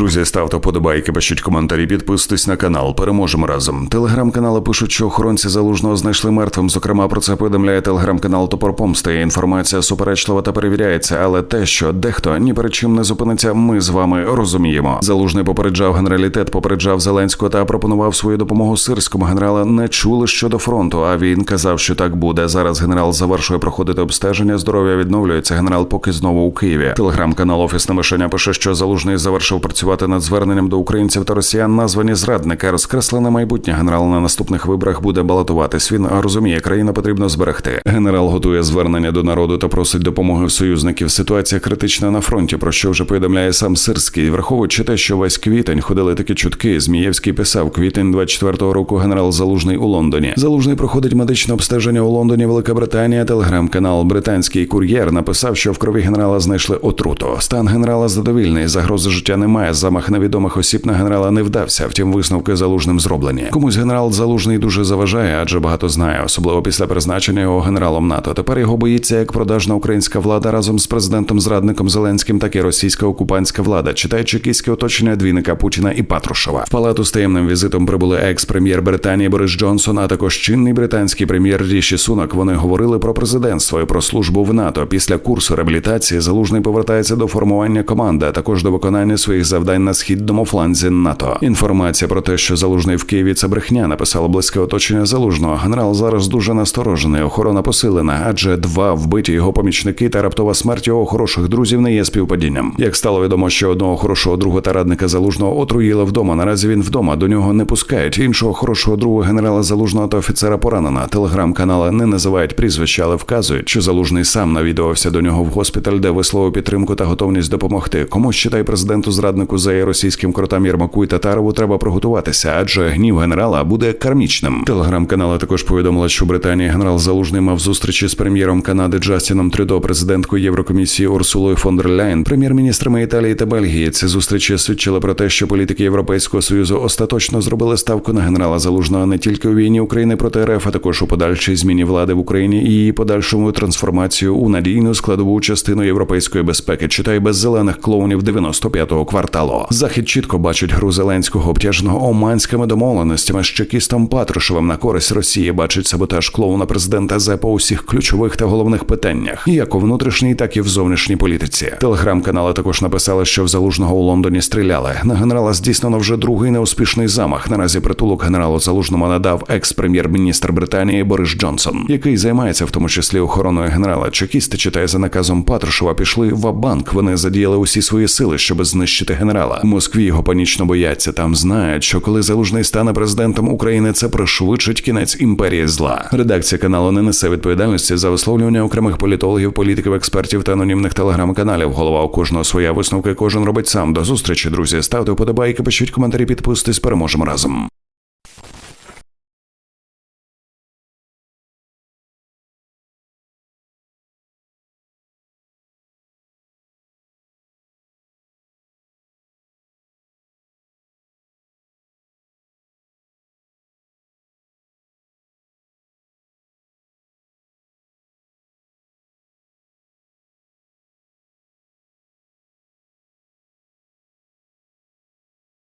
Друзі, ставте подобайки, пишіть коментарі, підписуйтесь на канал. Переможемо разом. Телеграм-канали пишуть, що охоронці залужного знайшли мертвим. Зокрема, про це повідомляє телеграм-канал Топор Помсти. Інформація суперечлива та перевіряється, але те, що дехто ні перед чим не зупиниться, ми з вами розуміємо. Залужний попереджав генералітет, попереджав Зеленського та пропонував свою допомогу сирському. Генерала не чули щодо фронту. А він казав, що так буде. Зараз генерал завершує проходити обстеження. Здоров'я відновлюється. Генерал поки знову у Києві. Телеграм-канал Офісне мишеня пише, що залужний завершив працювати над зверненням до українців та росіян, названі зрадники. Розкреслене майбутнє генерал на наступних виборах буде балотуватись. Він розуміє, країну потрібно зберегти. Генерал готує звернення до народу та просить допомоги в союзників. Ситуація критична на фронті, про що вже повідомляє сам Сирський. Враховуючи те, що весь квітень ходили такі чутки. Змієвський писав квітень 24-го року. Генерал Залужний у Лондоні. Залужний проходить медичне обстеження у Лондоні. Велика Британія. Телеграм-канал Британський кур'єр написав, що в крові генерала знайшли отруту. Стан генерала задовільний. Загрози життя немає. Замах невідомих осіб на генерала не вдався. Втім, висновки залужним зроблені. Комусь генерал залужний дуже заважає, адже багато знає, особливо після призначення його генералом НАТО. Тепер його боїться як продажна українська влада разом з президентом зрадником Зеленським, так і російська окупантська влада. Читає чекістське оточення двійника Путіна і Патрушева. В палату з таємним візитом прибули екс-прем'єр Британії Борис Джонсон, а також чинний британський прем'єр Ріші Сунок. Вони говорили про президентство і про службу в НАТО. Після курсу реабілітації залужний повертається до формування команди, а також до виконання своїх завдань на східному фланзі НАТО. Інформація про те, що залужний в Києві це брехня, написало близьке оточення залужного. Генерал зараз дуже насторожений. Охорона посилена, адже два вбиті його помічники та раптова смерть його хороших друзів не є співпадінням. Як стало відомо, що одного хорошого друга та радника залужного отруїли вдома. Наразі він вдома до нього не пускають. Іншого хорошого друга генерала залужного та офіцера поранена. Телеграм-канали не називають прізвища, але вказують, що залужний сам навідувався до нього в госпіталь, де висловив підтримку та готовність допомогти. Комусь читай президенту зраднику за російським кротам Єрмаку і Татарову треба приготуватися, адже гнів генерала буде кармічним. Телеграм-канали також повідомили, що в Британії генерал Залужний мав зустрічі з прем'єром Канади Джастіном Трюдо, президенткою Єврокомісії Урсулою фон дер Ляйн, прем'єр-міністрами Італії та Бельгії. Ці зустрічі свідчили про те, що політики Європейського союзу остаточно зробили ставку на генерала Залужного не тільки у війні України проти РФ, а також у подальшій зміні влади в Україні і її подальшому трансформацію у надійну складову частину європейської безпеки. Читай без зелених клоунів 95-го кварталу. Захід чітко бачить гру Зеленського обтяженого оманськими домовленостями з чекістом Патрушевим на користь Росії. Бачить саботаж клоуна президента ЗЕ по усіх ключових та головних питаннях, як у внутрішній, так і в зовнішній політиці. Телеграм-канали також написали, що в залужного у Лондоні стріляли. На генерала здійснено вже другий неуспішний замах. Наразі притулок генералу залужному надав екс-прем'єр-міністр Британії Борис Джонсон, який займається в тому числі охороною генерала. Чекісти читає за наказом Патрушева. Пішли в банк. Вони задіяли усі свої сили, щоб знищити генерала. В Москві його панічно бояться. Там знають, що коли залужний стане президентом України, це пришвидшить кінець імперії зла. Редакція каналу не несе відповідальності за висловлювання окремих політологів, політиків, експертів та анонімних телеграм-каналів. Голова у кожного своя висновка. Кожен робить сам. До зустрічі, друзі. Ставте вподобайки, пишіть коментарі, підписуйтесь. Переможемо разом.